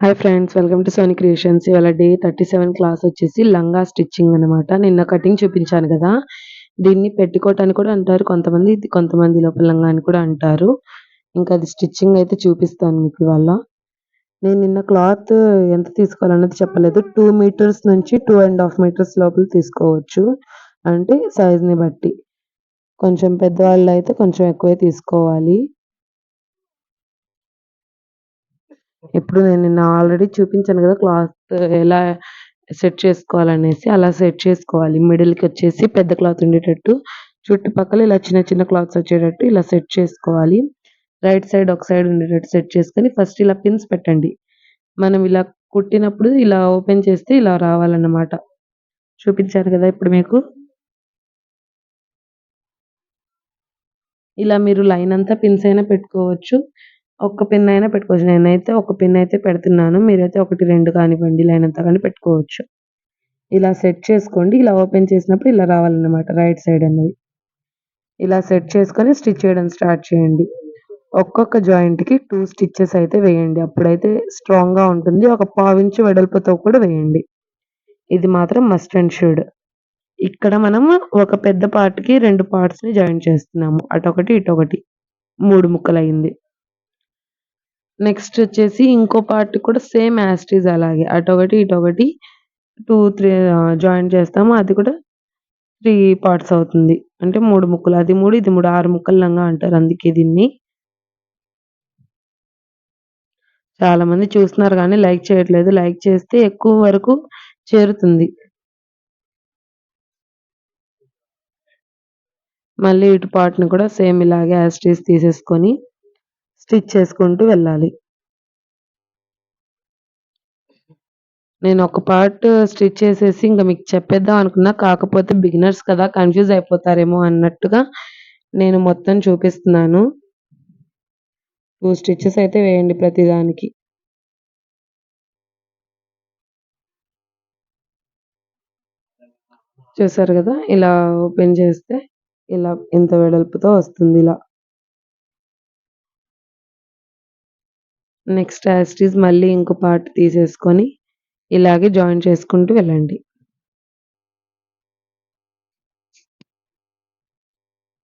Hi friends welcome to Sony creations ఇవాళ day thirty seven class వచ్చేసి లంగా stitching అనమాట నిన్న కటింగ్ చూపించాను కదా. దీన్ని పెట్టుకోట్ అని కూడా అంటారు. కొంతమంది ఇది కొంతమంది లోపల లంగా అని కూడా అంటారు. ఇంకా అది స్టిచ్చింగ్ అయితే చూపిస్తాను మీకు ఇవాళ. నేను నిన్న క్లాత్ ఎంత తీసుకోవాలన్నది చెప్పలేదు. టూ మీటర్స్ నుంచి టూ అండ్ హాఫ్ మీటర్స్ లోపల తీసుకోవచ్చు. అంటే సైజ్ని బట్టి. కొంచెం పెద్దవాళ్ళు అయితే కొంచెం ఎక్కువే తీసుకోవాలి. ఇప్పుడు నేను నిన్న ఆల్రెడీ చూపించాను కదా క్లాత్ ఎలా సెట్ చేసుకోవాలనేసి అలా సెట్ చేసుకోవాలి. మిడిల్కి వచ్చేసి పెద్ద క్లాత్ ఉండేటట్టు చుట్టుపక్కల ఇలా చిన్న చిన్న క్లాత్స్ వచ్చేటట్టు ఇలా సెట్ చేసుకోవాలి. రైట్ సైడ్ ఒక సైడ్ ఉండేటట్టు సెట్ చేసుకొని ఫస్ట్ ఇలా పిన్స్ పెట్టండి. మనం ఇలా కుట్టినప్పుడు ఇలా ఓపెన్ చేస్తే ఇలా రావాలన్నమాట. చూపించాను కదా ఇప్పుడు మీకు? ఇలా మీరు లైన్ అంతా పిన్స్ అయినా పెట్టుకోవచ్చు. ఒక్క పిన్ అయినా పెట్టుకోవచ్చు. నేనైతే ఒక పిన్ అయితే పెడుతున్నాను. మీరైతే ఒకటి రెండు కానివ్వండి లేనంత కానీ పెట్టుకోవచ్చు. ఇలా సెట్ చేసుకోండి. ఇలా ఓపెన్ చేసినప్పుడు ఇలా రావాలన్నమాట. రైట్ సైడ్ అనేది. ఇలా సెట్ చేసుకొని స్టిచ్ చేయడం స్టార్ట్ చేయండి. ఒక్కొక్క జాయింట్కి టూ స్టిచ్చెస్ అయితే వేయండి. అప్పుడైతే స్ట్రాంగ్గా ఉంటుంది. ఒక పావించు వెడల్పుతో కూడా వేయండి. ఇది మాత్రం మస్ట్ అండ్ షుడ్. ఇక్కడ మనం ఒక పెద్ద పార్ట్కి రెండు పార్ట్స్ని జాయిన్ చేస్తున్నాము. అటొకటి ఇటొకటి. మూడు ముక్కలు అయింది నెక్స్ట్ వచ్చేసి ఇంకో పార్ట్ కూడా సేమ్ యాస్టీజ్ అలాగే. అటొకటి ఇటొకటి టూ త్రీ జాయిన్ చేస్తాము. అది కూడా త్రీ పార్ట్స్ అవుతుంది. అంటే మూడు ముక్కలు. అది మూడు ఇది మూడు. ఆరు ముక్కలు లంగా అంటారు అందుకే దీన్ని. చాలా మంది చూస్తున్నారు కానీ లైక్ చేయట్లేదు. లైక్ చేస్తే ఎక్కువ వరకు చేరుతుంది. మళ్ళీ ఇటు పార్ట్ని కూడా సేమ్ ఇలాగే యాస్టీస్ తీసేసుకొని స్టిచ్ చేసుకుంటూ వెళ్ళాలి. నేను ఒక పార్ట్ స్టిచ్ చేసేసి ఇంకా మీకు చెప్పేద్దాం అనుకున్నా. కాకపోతే బిగినర్స్ కదా కన్ఫ్యూజ్ అయిపోతారేమో అన్నట్టుగా నేను మొత్తం చూపిస్తున్నాను. టూ స్టిచ్చెస్ అయితే వేయండి ప్రతిదానికి. చూసారు కదా ఇలా ఓపెన్ చేస్తే ఇలా ఇంత వెడల్పుతో వస్తుంది ఇలా. నెక్స్ట్ యాస్టీస్ మళ్ళీ ఇంకో పార్ట్ తీసేసుకొని ఇలాగే జాయిన్ చేసుకుంటూ వెళ్ళండి.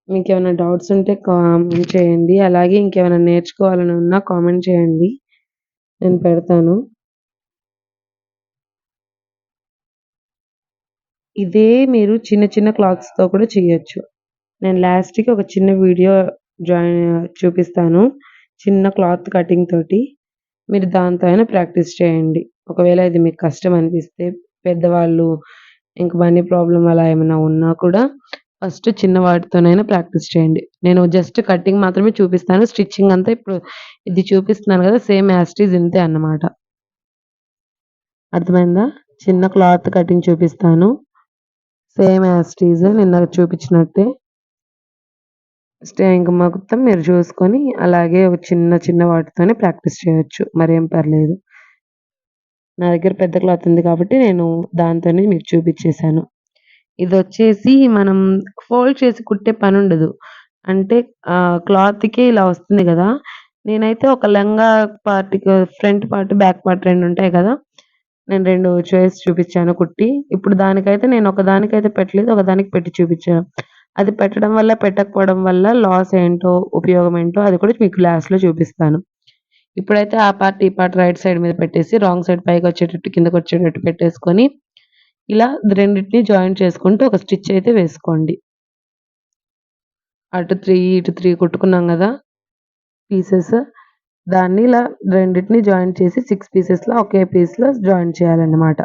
మీకు ఏమైనా డౌట్స్ ఉంటే కామెంట్ చేయండి. అలాగే ఇంకేమైనా నేర్చుకోవాలని ఉన్నా కామెంట్ చేయండి. నేను పెడతాను. ఇదే మీరు చిన్న చిన్న క్లాత్స్తో కూడా చేయొచ్చు. నేను లాస్ట్కి ఒక చిన్న వీడియో జాయిన్ చూపిస్తాను. చిన్న క్లాత్ కటింగ్ తోటి మీరు దాంతో అయినా ప్రాక్టీస్ చేయండి. ఒకవేళ ఇది మీకు కష్టం అనిపిస్తే పెద్దవాళ్ళు ఇంక మనీ ప్రాబ్లం అలా ఏమైనా ఉన్నా కూడా ఫస్ట్ చిన్న వాటితోనైనా ప్రాక్టీస్ చేయండి. నేను జస్ట్ కటింగ్ మాత్రమే చూపిస్తాను స్టిచ్చింగ్ అంతా ఇప్పుడు ఇది చూపిస్తున్నాను కదా సేమ్ యాస్టీజ్ ఇంతే అన్నమాట. అర్థమైందా? చిన్న క్లాత్ కటింగ్ చూపిస్తాను సేమ్ యాస్టీజ్ నిన్న చూపించినట్టే. స్టేయింగ్ మొత్తం మీరు చూసుకొని అలాగే ఒక చిన్న చిన్న వాటితోనే ప్రాక్టీస్ చేయొచ్చు. మరేం పర్లేదు. నా దగ్గర పెద్ద క్లాత్ ఉంది కాబట్టి నేను దాంతోనే మీకు చూపించేశాను. ఇది వచ్చేసి మనం ఫోల్డ్ చేసి కుట్టే పని ఉండదు అంటే క్లాత్కి ఇలా వస్తుంది కదా. నేనైతే ఒక లంగా పార్ట్కి ఫ్రంట్ పార్ట్ బ్యాక్ పార్ట్ రెండు ఉంటాయి కదా. నేను రెండు చేసి చూపించాను కుట్టి. ఇప్పుడు దానికైతే నేను ఒక దానికైతే పెట్టలేదు ఒక దానికి పెట్టి చూపించాను. అది పెట్టడం వల్ల పెట్టకపోవడం వల్ల లాస్ ఏంటో ఉపయోగం ఏంటో అది కూడా మీకు లాస్ట్లో చూపిస్తాను. ఇప్పుడైతే ఆ పార్ట్ ఈ పార్ట్ రైట్ సైడ్ మీద పెట్టేసి రాంగ్ సైడ్ పైకి వచ్చేటట్టు కిందకి వచ్చేటట్టు పెట్టేసుకొని ఇలా రెండింటిని జాయిన్ చేసుకుంటూ ఒక స్టిచ్ అయితే వేసుకోండి. అటు త్రీ ఇటు త్రీ కుట్టుకున్నాం కదా పీసెస్ దాన్ని ఇలా రెండింటిని జాయిన్ చేసి సిక్స్ పీసెస్లో ఒకే పీస్లో జాయిన్ చేయాలన్నమాట.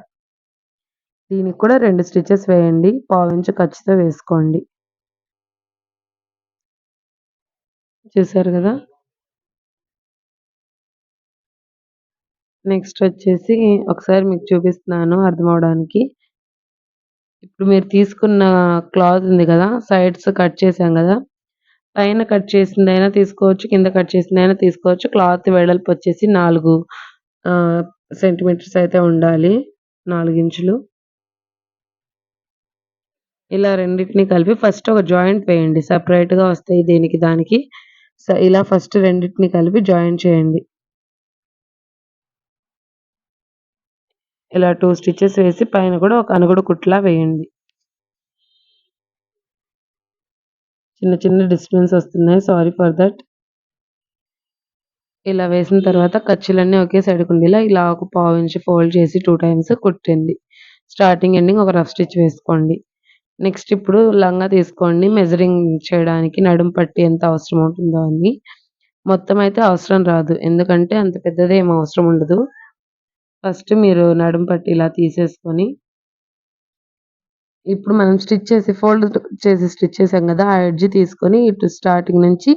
దీనికి కూడా రెండు స్టిచెస్ వేయండి పావించు ఖర్చుతో వేసుకోండి. చూసారు కదా? నెక్స్ట్ వచ్చేసి ఒకసారి మీకు చూపిస్తున్నాను అర్థం అవడానికి ఇప్పుడు మీరు తీసుకున్న క్లాత్ ఉంది కదా సైడ్స్ కట్ చేసాం కదా. పైన కట్ చేసిందైనా తీసుకోవచ్చు కింద కట్ చేసిందైనా తీసుకోవచ్చు. క్లాత్ వెడల్పు వచ్చేసి నాలుగు సెంటీమీటర్స్ అయితే ఉండాలి నాలుగు ఇంచులు. ఇలా రెండింటిని కలిపి ఫస్ట్ ఒక జాయింట్ వేయండి సపరేట్గా వస్తాయి దీనికి దానికి. ఇలా ఫస్ట్ రెండింటిని కలిపి జాయిన్ చేయండి ఇలా టూ స్టిచెస్ వేసి పైన కూడా ఒక అనుగుడు కుట్లా వేయండి. చిన్న చిన్న డిస్టర్బెన్స్ వస్తున్నాయి. సారీ ఫర్ దట్ ఇలా వేసిన తర్వాత ఖర్చులన్నీ ఒకే సైడ్ ఉండేలా ఇలా ఒక పావించి ఫోల్డ్ చేసి టూ టైమ్స్ కుట్టండి. స్టార్టింగ్, ఎండింగ్ ఒక రఫ్ స్టిచ్ వేసుకోండి. నెక్స్ట్ ఇప్పుడు లంగా తీసుకోండి. మెజరింగ్ చేయడానికి నడుం పట్టి ఎంత అవసరం ఉంటుందో అని. మొత్తం అయితే అవసరం రాదు. ఎందుకంటే అంత పెద్దది ఏం అవసరం ఉండదు. ఫస్ట్ మీరు నడుం పట్టి ఇలా తీసేసుకొని ఇప్పుడు మనం స్టిచ్ చేసి ఫోల్డ్ చేసి స్టిచ్ చేసాం కదా ఆ ఎడ్జ్ తీసుకొని ఇటు స్టార్టింగ్ నుంచి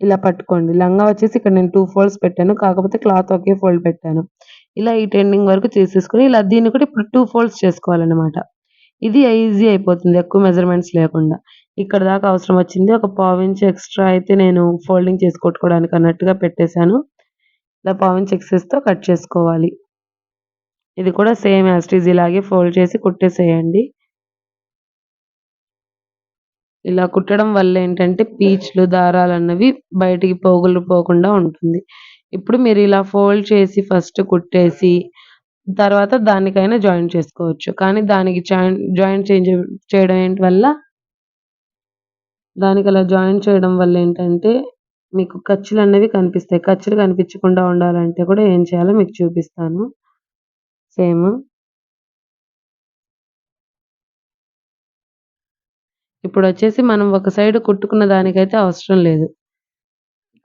ఇలా పట్టుకోండి. లంగా వచ్చేసి ఇక్కడ నేను టూ ఫోల్డ్స్ పెట్టాను. కాకపోతే క్లాత్ ఒకే ఫోల్డ్ పెట్టాను. ఇలా ఈ టెండింగ్ వరకు చేసేసుకొని ఇలా దీన్ని కూడా ఇప్పుడు టూ ఫోల్డ్స్ చేసుకోవాలన్నమాట. ఇది ఈజీ అయిపోతుంది. ఎక్కువ మెజర్‌మెంట్స్ లేకుండా. ఇక్కడ దాకా అవసరం వచ్చింది. ఒక పావించి ఎక్స్‌ట్రా అయితే నేను ఫోల్డింగ్ చేసి కొట్టుకోవడానికి అన్నట్టుగా పెట్టేసాను. ఇలా పావించి ఎక్సెస్‌తో కట్ చేసుకోవాలి. ఇది కూడా same as it is is ఇలాగే ఫోల్డ్ చేసి కుట్టేసేయండి. ఇలా కుట్టడం వల్ల ఏంటంటే పీచ్‌లు, దారాలు అన్నవి బయటికి పోగులు పోకుండా ఉంటుంది. ఇప్పుడు మీరు ఇలా ఫోల్డ్ చేసి ఫస్ట్ కుట్టేసి తర్వాత దానికైనా జాయిన్ చేసుకోవచ్చు. కానీ దానికి జాయిన్ జాయిన్ చేంజ్ చేయడం ఏంటి వల్ల దానికి అలా జాయిన్ చేయడం వల్ల ఏంటంటే మీకు ఖర్చులు అనేవి కనిపిస్తాయి. ఖర్చులు కనిపించకుండా ఉండాలంటే కూడా ఏం చేయాలో మీకు చూపిస్తాను. సేమ్. ఇప్పుడు వచ్చేసి మనం ఒక సైడ్ కుట్టుకున్న దానికైతే అవసరం లేదు.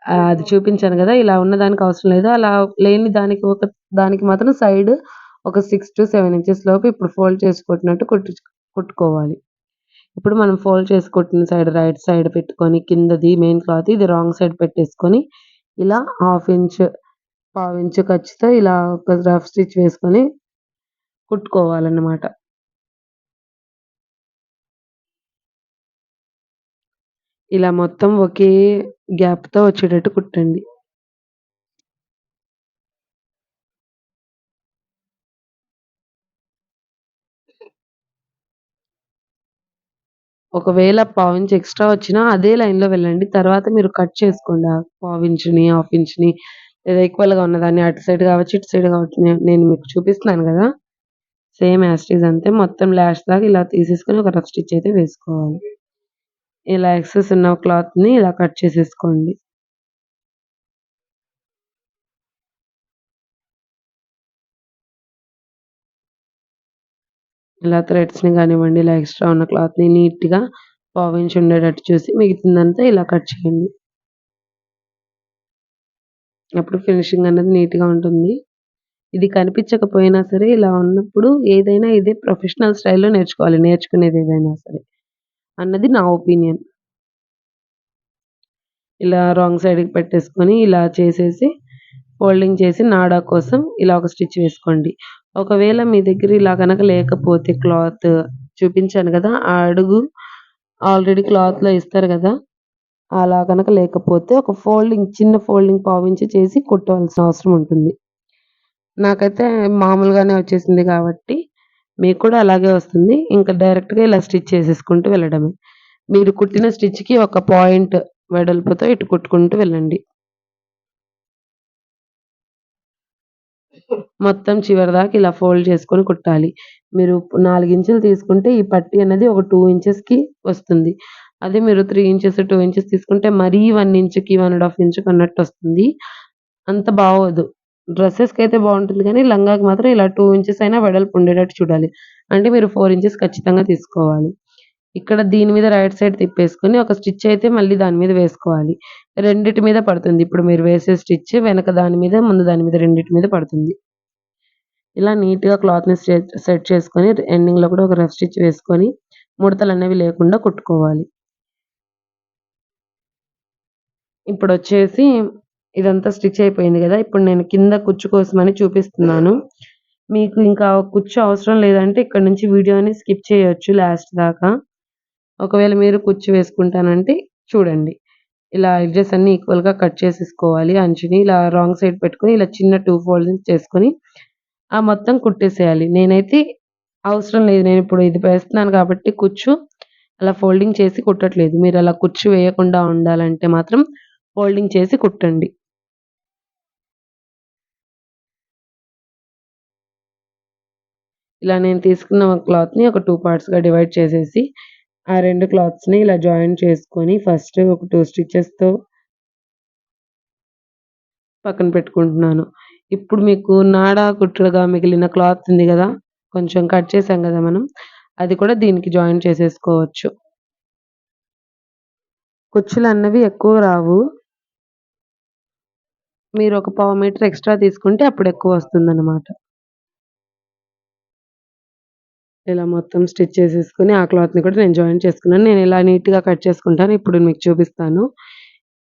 అది చూపించాను కదా ఇలా ఉన్న దానికి అవసరం లేదు. అలా లేని దానికి ఒక దానికి మాత్రం సైడ్ ఒక 6-7 ఇంచెస్ లోపు ఇప్పుడు ఫోల్డ్ చేసుకుంటున్నట్టు కుట్టు కుట్టుకోవాలి. ఇప్పుడు మనం ఫోల్డ్ చేసుకుంటున్న సైడ్ రైట్ సైడ్ పెట్టుకొని కిందది మెయిన్ క్లాత్ ఇది రాంగ్ సైడ్ పెట్టేసుకొని ఇలా హాఫ్ ఇంచ్, పావించు ఖర్చుతో ఇలా ఒక రఫ్ స్టిచ్ వేసుకొని కుట్టుకోవాలన్నమాట. ఇలా మొత్తం ఒకే గ్యాప్‌తో వచ్చేటట్టు కుట్టండి. ఒకవేళ పావించ్ ఎక్స్‌ట్రా వచ్చినా అదే లైన్‌లో వెళ్ళండి. తర్వాత మీరు కట్ చేసుకోండి. ఆ పావించుని, హాఫ్ ఇంచ్‌ని లేదా ఈక్వల్‌గా ఉన్నదాన్ని అటు సైడ్ కావచ్చు, ఇటు సైడ్ కావచ్చు. నే నేను మీకు చూపిస్తున్నాను కదా సేమ్ యాజ్ ఇట్ ఈజ్ అంతే. మొత్తం లాస్ట్ దాకా ఇలా తీసేసుకొని ఒక రఫ్ స్టిచ్ అయితే వేసుకోవాలి. ఇలా ఎక్సెస్ ఉన్న క్లాత్‌ని ఇలా కట్ చేసేసుకోండి. ఇలా థ్రెడ్స్‌ని కానివ్వండి ఇలా ఎక్స్‌ట్రా ఉన్న క్లాత్‌ని నీట్‌గా పావించి ఉండేటట్టు చూసి మిగిలిందంతా ఇలా కట్ చేయండి. అప్పుడు ఫినిషింగ్ అనేది నీట్‌గా ఉంటుంది. ఇది కనిపించకపోయినా సరే ఇలా ఉన్నప్పుడు ఏదైనా ఇదే ప్రొఫెషనల్ స్టైల్‌లో నేర్చుకోవాలి. నేర్చుకునేది ఏదైనా సరే. అన్నది నా ఒపీనియన్. ఇలా రాంగ్ సైడ్‌కి పెట్టేసుకొని ఇలా చేసేసి ఫోల్డింగ్ చేసి నాడా కోసం ఇలా ఒక స్టిచ్ వేసుకోండి. ఒకవేళ మీ దగ్గర ఇలా కనుక లేకపోతే క్లాత్ చూపించాను కదా ఆ అడుగు ఆల్రెడీ క్లాత్‌లో ఇస్తారు కదా అలా కనుక లేకపోతే ఒక ఫోల్డింగ్ చిన్న ఫోల్డింగ్ పావించి చేసి కుట్టవలసిన అవసరం ఉంటుంది. నాకైతే మామూలుగానే వచ్చేసింది కాబట్టి మీకు కూడా అలాగే వస్తుంది. ఇంకా డైరెక్ట్‌గా ఇలా స్టిచ్ చేసేసుకుంటూ వెళ్ళడమే. మీరు కుట్టిన స్టిచ్‌కి ఒక పాయింట్ వెడల్పుతో ఇటు కుట్టుకుంటూ వెళ్ళండి. మొత్తం చివరి దాకా ఇలా ఫోల్డ్ చేసుకొని కుట్టాలి. మీరు నాలుగు ఇంచులు తీసుకుంటే ఈ పట్టి అనేది ఒక టూ ఇంచెస్‌కి వస్తుంది. అదే మీరు త్రీ ఇంచెస్, టూ ఇంచెస్ తీసుకుంటే మరీ వన్ ఇంచ్‌కి, 1 ½ ఇంచ్‌కి అన్నట్టొస్తుంది. అంత బాగోదు. డ్రెస్సెస్కి అయితే బాగుంటుంది కానీ లంగాకి మాత్రం ఇలా టూ ఇంచెస్ అయినా వెడల్పు ఉండేటట్టు చూడాలి. అంటే మీరు ఫోర్ ఇంచెస్ ఖచ్చితంగా తీసుకోవాలి. ఇక్కడ దీని మీద రైట్ సైడ్ తిప్పేసుకొని ఒక స్టిచ్ అయితే మళ్ళీ దాని మీద వేసుకోవాలి. రెండిటి మీద పడుతుంది. ఇప్పుడు మీరు వేసే స్టిచ్ వెనక దాని మీద, ముందు దాని మీద రెండిటి మీద పడుతుంది. ఇలా నీట్‌గా క్లాత్‌ని సెట్ సెట్ చేసుకొని ఎండింగ్‌లో కూడా ఒక రఫ్ స్టిచ్ వేసుకొని ముడతలు అనేవి లేకుండా కుట్టుకోవాలి. ఇప్పుడు వచ్చేసి ఇదంతా స్టిచ్ అయిపోయింది కదా ఇప్పుడు నేను కింద కుచ్చు కోసమని చూపిస్తున్నాను. మీకు ఇంకా కుచ్చు అవసరం లేదంటే ఇక్కడ నుంచి వీడియోని స్కిప్ చేయొచ్చు లాస్ట్ దాకా. ఒకవేళ మీరు కుచ్చు వేసుకుంటానంటే చూడండి. ఇలా ఎడ్జెస్ అన్ని ఈక్వల్‌గా కట్ చేసేసుకోవాలి. అంచుని ఇలా రాంగ్ సైడ్ పెట్టుకొని ఇలా చిన్న టూ ఫోల్డింగ్ చేసుకొని ఆ మొత్తం కుట్టేసేయాలి. నేనైతే అవసరం లేదు. నేను ఇప్పుడు ఇది వేస్తున్నాను కాబట్టి కుచ్చు అలా ఫోల్డింగ్ చేసి కుట్టట్లేదు. మీరు అలా కుచ్చు వేయకుండా ఉండాలంటే మాత్రం ఫోల్డింగ్ చేసి కుట్టండి. ఇలా నేను తీసుకున్న క్లాత్‌ని ఒక టూ పార్ట్స్‌గా డివైడ్ చేసేసి, ఆ రెండు క్లాత్స్‌ని ఇలా జాయిన్ చేసుకొని ఫస్ట్ ఒక టూ స్టిచ్చెస్తో పక్కన పెట్టుకుంటున్నాను. ఇప్పుడు మీకు నాడ, కుట్టులుగా మిగిలిన క్లాత్ ఉంది కదా కొంచెం కట్ చేసాం కదా మనం. అది కూడా దీనికి జాయిన్ చేసేసుకోవచ్చు. కుచ్చులన్నవి ఎక్కువ రావు. మీరు ఒక పావు మీటర్ ఎక్స్‌ట్రా తీసుకుంటే అప్పుడు ఎక్కువ వస్తుందన్నమాట ఇలా మొత్తం స్టిచ్ చేసేసుకుని ఆ క్లాత్‌ని కూడా నేను జాయిన్ చేసుకున్నాను. నేను ఇలా నీట్‌గా కట్ చేసుకుంటాను. ఇప్పుడు మీకు చూపిస్తాను.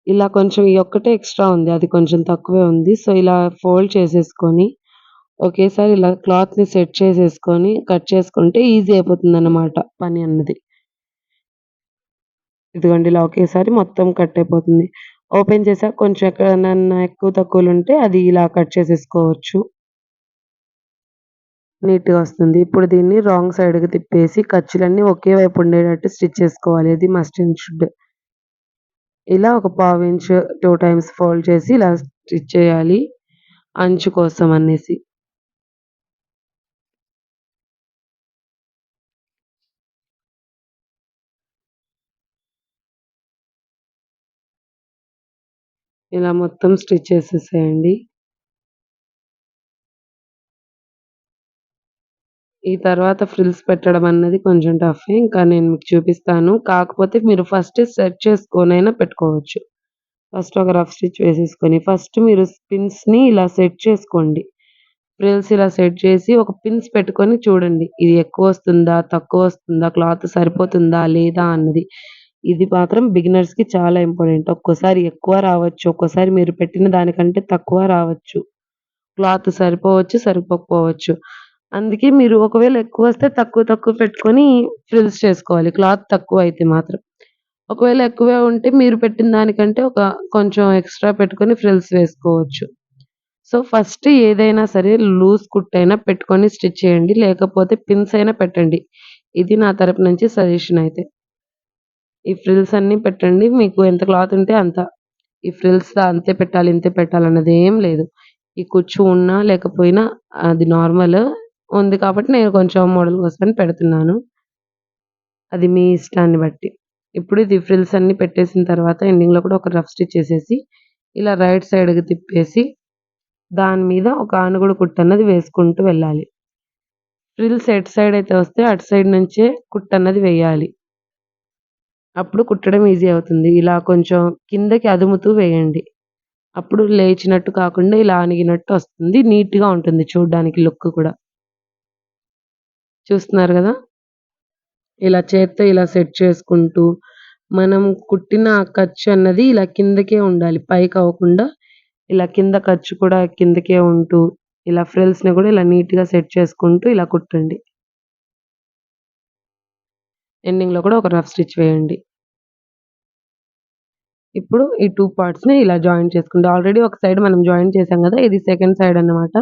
ఇలా కొంచెం ఈ ఒక్కటే ఎక్స్‌ట్రా ఉంది. అది కొంచెం తక్కువే ఉంది. సో, ఇలా ఫోల్డ్ చేసేసుకొని, ఒకేసారి ఇలా క్లాత్‌ని సెట్ చేసేసుకొని కట్ చేసుకుంటే ఈజీ అయిపోతుంది అన్నమాట పని అన్నది. ఇదిగోండి ఇలా ఒకేసారి మొత్తం కట్ అయిపోతుంది. ఓపెన్ చేసాక కొంచెం ఎక్కడనన్నా ఎక్కువ తక్కువలు ఉంటే అది ఇలా కట్ చేసేసుకోవచ్చు. నీట్‌గా వస్తుంది. ఇప్పుడు దీన్ని రాంగ్ సైడ్‌కి తిప్పేసి ఖర్చులన్నీ ఒకే వైపు ఉండేటట్టు స్టిచ్ చేసుకోవాలి. ఇది మస్ట్ అండ్ షుడ్. ఇలా ఒక పావు ఇంచ్ టూ టైమ్స్ ఫోల్డ్ చేసి ఇలా స్టిచ్ చేయాలి. అంచు కోసం అనేసి. ఇలా మొత్తం స్టిచ్ చేసేసేయండి. ఈ తర్వాత ఫ్రిల్స్ పెట్టడం అన్నది కొంచెం టఫే. ఇంకా నేను మీకు చూపిస్తాను. కాకపోతే మీరు ఫస్ట్ సెట్ చేసుకొనైనా పెట్టుకోవచ్చు. ఫస్ట్ ఒక రఫ్ స్టిచ్ వేసేసుకొని, ఫస్ట్ మీరు పిన్స్‌ని ఇలా సెట్ చేసుకోండి. ఫ్రిల్స్ ఇలా సెట్ చేసి ఒక పిన్స్ పెట్టుకొని చూడండి. ఇది ఎక్కువ వస్తుందా తక్కువ వస్తుందా క్లాత్ సరిపోతుందా? లేదా? అన్నది. ఇది మాత్రం బిగినర్స్‌కి చాలా ఇంపార్టెంట్. ఒక్కోసారి ఎక్కువ రావచ్చు. ఒక్కోసారి మీరు పెట్టిన దానికంటే తక్కువ రావచ్చు. క్లాత్ సరిపోవచ్చు, సరిపోకపోవచ్చు. అందుకే మీరు ఒకవేళ ఎక్కువ వస్తే తక్కువ తక్కువ పెట్టుకొని ఫ్రిల్స్ చేసుకోవాలి. క్లాత్ తక్కువ అయితే మాత్రం. ఒకవేళ ఎక్కువే ఉంటే మీరు పెట్టిన దానికంటే ఒక కొంచెం ఎక్స్‌ట్రా పెట్టుకొని ఫ్రిల్స్ వేసుకోవచ్చు. సో, ఫస్ట్ ఏదైనా సరే లూజ్ కుట్టైనా పెట్టుకొని స్టిచ్ చేయండి. లేకపోతే పిన్స్ అయినా పెట్టండి. ఇది నా తరపు నుంచి సజెషన్ అయితే. ఈ ఫ్రిల్స్ అన్నీ పెట్టండి. మీకు ఎంత క్లాత్ ఉంటే అంత. ఈ ఫ్రిల్స్ అంతే పెట్టాలి, ఇంతే పెట్టాలన్నదేం లేదు. ఈ కుచ్చు ఉన్నా లేకపోయినా అది నార్మల్. ఉంది కాబట్టి నేను కొంచెం మోడల్ కోసమని పెడుతున్నాను. అది మీ ఇష్టాన్ని బట్టి. ఇప్పుడు ఇది ఫ్రిల్స్ అన్నీ పెట్టేసిన తర్వాత ఎండింగ్‌లో కూడా ఒక రఫ్ స్టిచ్ చేసేసి, ఇలా రైట్ సైడ్‌కి తిప్పేసి, దాని మీద ఒక ఆనుగుడు కుట్టన్నది వేసుకుంటూ వెళ్ళాలి. ఫ్రిల్స్ ఎటు సైడ్ అయితే వస్తే అటు సైడ్ నుంచే కుట్టన్నది వేయాలి. అప్పుడు కుట్టడం ఈజీ అవుతుంది. ఇలా కొంచెం కిందకి అదుముతూ వేయండి. అప్పుడు లేచినట్టు కాకుండా ఇలా అణిగినట్టు వస్తుంది. నీట్‌గా ఉంటుంది చూడ్డానికి లుక్ కూడా. చూస్తున్నారు కదా ఇలా చేత్తో ఇలా సెట్ చేసుకుంటూ, మనం కుట్టిన ఖర్చు అన్నది ఇలా కిందకే ఉండాలి. పైకి అవ్వకుండా ఇలా కింద ఖర్చు కూడా కిందకే ఉంటూ, ఇలా ఫ్రిల్స్‌ని కూడా ఇలా నీట్‌గా సెట్ చేసుకుంటూ ఇలా కుట్టండి. ఎండింగ్‌లో కూడా ఒక రఫ్ స్టిచ్ వేయండి. ఇప్పుడు ఈ టూ పార్ట్స్‌ని ఇలా జాయిన్ చేసుకోండి. ఆల్రెడీ ఒక సైడ్ మనం జాయిన్ చేసాం కదా ఇది సెకండ్ సైడ్ అన్నమాట.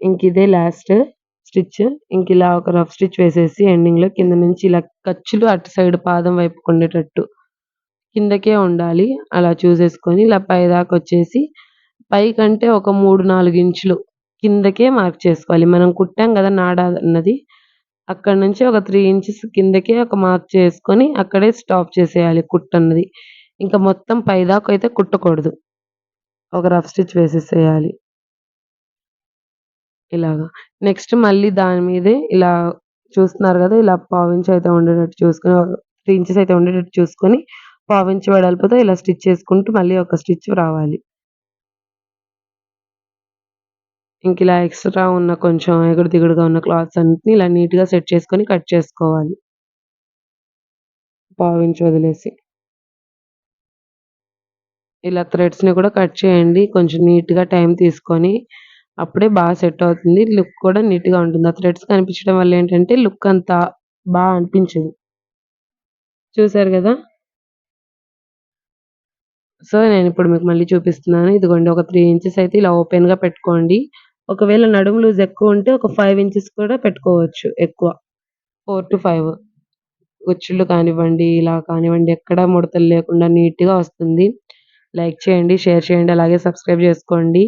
ఇంకిదే లాస్ట్ స్టిచ్. ఇంకిలా ఒక రఫ్ స్టిచ్ వేసేసి ఎండింగ్‌లో కింద నుంచి ఇలా ఖర్చులు అటు సైడ్ పాదం వైపు ఉండేటట్టు కిందకే ఉండాలి. అలా చూసేసుకొని ఇలా పైదాకొచ్చేసి పైకంటే ఒక 3, 4 ఇంచులు కిందకే మార్క్ చేసుకోవాలి. మనం కుట్టాం కదా నాడా అన్నది. అక్కడి నుంచి ఒక త్రీ ఇంచెస్ కిందకే ఒక మార్క్ చేసుకొని అక్కడే స్టాప్ చేసేయాలి కుట్టన్నది. ఇంకా మొత్తం పైదాకైతే కుట్టకూడదు. ఒక రఫ్ స్టిచ్ వేసేసేయాలి. ఇలాగా. నెక్స్ట్ మళ్ళీ దాని మీదే ఇలా చూస్తున్నారు కదా ఇలా పావించి అయితే ఉండేటట్టు చూసుకొని, ఒక 3 ఇంచెస్ అయితే ఉండేటట్టు చూసుకొని, పావించి వెడల్పుతో ఇలా స్టిచ్ చేసుకుంటూ మళ్ళీ ఒక స్టిచ్ రావాలి. ఇంక ఇలా ఎక్స్‌ట్రా ఉన్న కొంచెం ఎగుడు దిగుడుగా ఉన్న క్లాత్స్ అన్నిటిని ఇలా నీట్‌గా సెట్ చేసుకొని కట్ చేసుకోవాలి. పావించి వదిలేసి. ఇలా థ్రెడ్స్‌ని కూడా కట్ చేయండి. కొంచెం నీట్‌గా టైం తీసుకొని. అప్పుడే బాగా సెట్ అవుతుంది. లుక్ కూడా నీట్‌గా ఉంటుంది. ఆ థ్రెడ్స్ కనిపించడం వల్ల ఏంటంటే లుక్ అంత బాగా అనిపించదు. చూసారు కదా సో, నేను ఇప్పుడు మీకు మళ్ళీ చూపిస్తున్నాను. ఇదిగోండి ఒక త్రీ ఇంచెస్ అయితే ఇలా ఓపెన్‌గా పెట్టుకోండి. ఒకవేళ నడుము లూజ్ ఎక్కువ ఉంటే ఒక ఫైవ్ ఇంచెస్ కూడా పెట్టుకోవచ్చు ఎక్కువ. 4-5 కుచ్చుళ్ళు కానివ్వండి, ఇలా కానివ్వండి ఎక్కడ ముడతలు లేకుండా నీట్‌గా వస్తుంది. లైక్ చేయండి, షేర్ చేయండి, అలాగే సబ్స్క్రైబ్ చేసుకోండి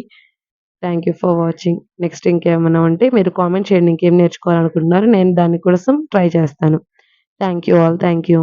thank you for watching. Next ఇంకేమన్నా ఉంటే మీరు కామెంట్ చేయండి. ఇంకేం నేర్చుకోవాలనుకుంటున్నారు నేను దాని కోసం ట్రై చేస్తాను. Thank you all. Thank you.